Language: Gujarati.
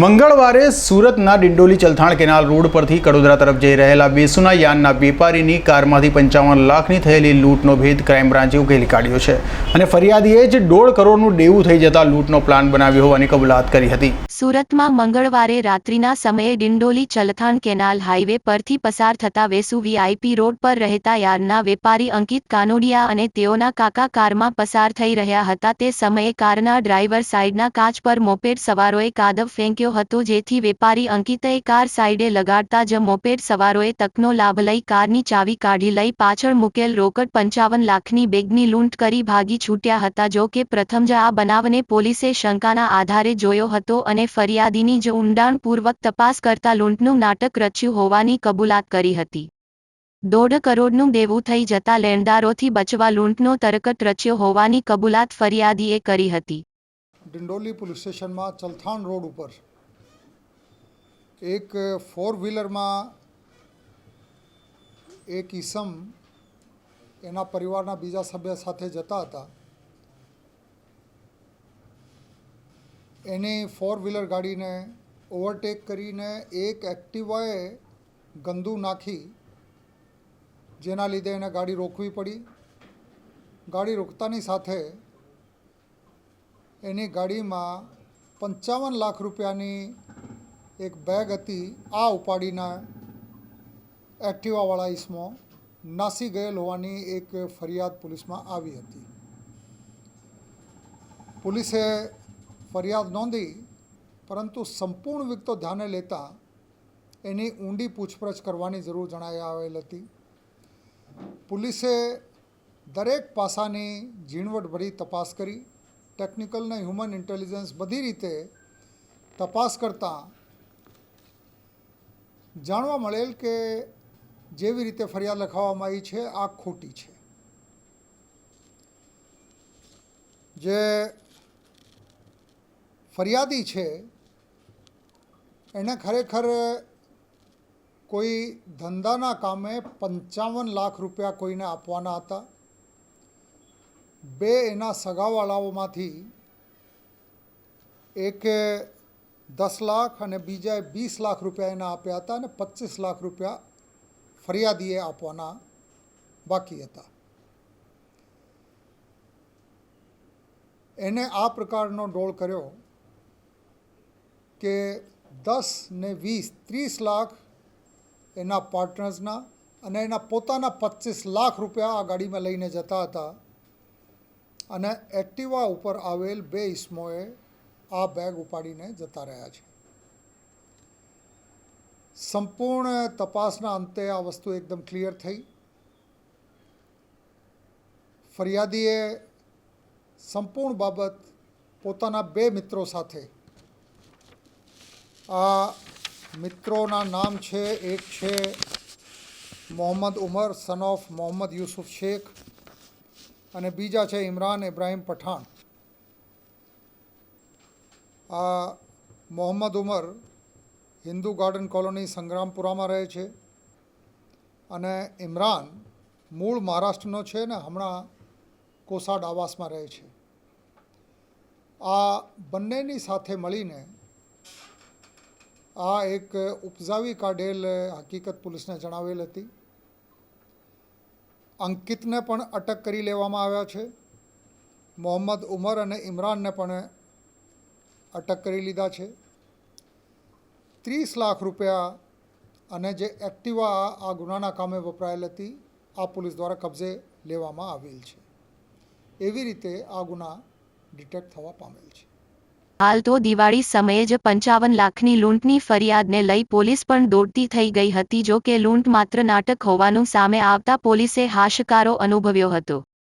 મંગળવારે સુરતના ડિંડોલી ચલથાણ કેનાલ રોડ પરથી કડોદરા તરફ જઈ રહેલા બેસુના યાનના વેપારીની કારમાંથી પંચાવન લાખની થયેલી લૂંટનો ભેદ ક્રાઇમ બ્રાન્ચે ઉકેલી કાઢ્યો છે. અને ફરિયાદીએ જ દોઢ કરોડનું દેવું થઈ જતા લૂંટનો પ્લાન બનાવ્યો હોવાની કબૂલાત કરી હતી. સુરતમાં મંગળવારે રાત્રિના સમયે ડિંડોલી ચલથાણ કેનાલ હાઈવે પરથી પસાર થતા વેસુ વીઆઈપી રોડ પર રહેતા યાર્ડના વેપારી અંકિત કાનોડિયા અને તેઓના કાકા કારમાં પસાર થઈ રહ્યા હતા. તે સમયે કારના ડ્રાઈવર સાઈડના કાચ પર મોપેડ સવારોએ કાદવ ફેંક્યો હતો, જેથી વેપારી અંકિતએ કાર સાઈડે લગાડતા જ મોપેડ સવારોએ તકનો લાભ લઈ કારની ચાવી કાઢી લઈ પાછળ મૂકેલ રોકડ પંચાવન લાખની બેગની લૂંટ કરી ભાગી છૂટ્યા હતા. જો કે પ્રથમ જ આ બનાવને પોલીસે શંકાના આધારે જોયો હતો અને ફરિયાદીની જ ઊંડાણપૂર્વક તપાસ કરતા લૂંટનું નાટક રચ્યું હોવાની કબૂલાત કરી હતી. દોઢ કરોડનું દેવું થઈ જતા લેણદારોથી બચવા લૂંટનો તરકટ રચ્યો હોવાની કબૂલાત ફરિયાદીએ કરી હતી. ડિંડોલી પોલીસ સ્ટેશનમાં ચલથાણ રોડ ઉપર એક ફોર વ્હીલરમાં એક ઈસમ એના પરિવારના બીજા સભ્ય સાથે જતા હતા. એની ફોર વ્હીલર ગાડીને ઓવરટેક કરીને એક એક્ટિવાએ ગંદુ નાખી, જેના લીધે એને ગાડી રોકવી પડી. ગાડી રોકતાની સાથે એની ગાડીમાં પંચાવન લાખ રૂપિયાની એક બેગ હતી, આ ઉપાડીને એક્ટિવાવાળા ઈસમો નાસી ગયેલ હોવાની એક ફરિયાદ પોલીસમાં આવી હતી. પોલીસે ફરિયાદ નોંધી, પરંતુ સંપૂર્ણ વિગતો ધ્યાને લેતા એની ઊંડી પૂછપરછ કરવાની જરૂર જણાઈ આવેલ હતી. પોલીસે દરેક પાસાની ઝીણવટભરી તપાસ કરી, ટેકનિકલ ને હ્યુમન ઇન્ટેલિજન્સ બધી રીતે તપાસ કરતાં જાણવા મળેલ કે જેવી રીતે ફરિયાદ લખાવવામાં આવી છે, આ ખોટી છે. જે ફરિયાદી છે, એને ખરેખર કોઈ ધંધાના કામે પંચાવન લાખ રૂપિયા કોઈને આપવાના હતા. બે એના સગાવાળાઓમાંથી એકે દસ લાખ અને બીજાએ વીસ લાખ રૂપિયા એના આપ્યા હતા અને પચીસ લાખ રૂપિયા ફરિયાદીએ આપવાના બાકી હતા. એને આ પ્રકારનો ડોળ કર્યો. કે દસ ને વીસ, ત્રીસ લાખ એના પાર્ટનર્સના અને એના પોતાના પચીસ લાખ રૂપિયા આ ગાડીમાં લઈને જતા હતા. અને એક્ટિવા ઉપર આવેલ બે ઇસમોએ આ બેગ ઉપાડીને જતા રહ્યા છે. સંપૂર્ણ તપાસના અંતે આ વસ્તુ એકદમ ક્લિયર થઈ. ફરિયાદીએ સંપૂર્ણ બાબત પોતાના બે મિત્રો સાથે આ મિત્રોના નામ છે, એક છે મોહમ્મદ ઉમર સન ઓફ મોહમ્મદ યુસુફ શેખ અને બીજા છે ઇમરાન ઇબ્રાહીમ પઠાણ. આ મોહમ્મદ ઉમર હિન્દુ ગાર્ડન કોલોની સંગ્રામપુરામાં રહે છે અને ઇમરાન મૂળ મહારાષ્ટ્રનો છે ને, હમણાં કોસાડ આવાસમાં રહે છે. આ બંનેની સાથે મળીને આ એક ઉપજાવી કાઢેલ હકીકત પોલીસને જણાવેલ હતી. અંકિતને પણ અટક કરી લેવામાં આવ્યા છે. મોહમ્મદ ઉમર અને ઇમરાનને પણ અટક કરી લીધા છે. ત્રીસ લાખ રૂપિયા અને જે એક્ટિવા આ ગુનાના કામે વપરાયેલ હતી, આ પોલીસ દ્વારા કબજે લેવામાં આવેલ છે. એવી રીતે આ ગુના ડિટેક્ટ થવા પામેલ છે. હાલ તો દિવાળી સમયે જ પંચાવન લાખની લૂંટની ફરિયાદને લઈ પોલીસ પણ દોડતી થઈ ગઈ હતી, જો કે લૂંટ માત્ર નાટક હોવાનું સામે આવતા પોલીસે હાશકારો અનુભવ્યો હતો.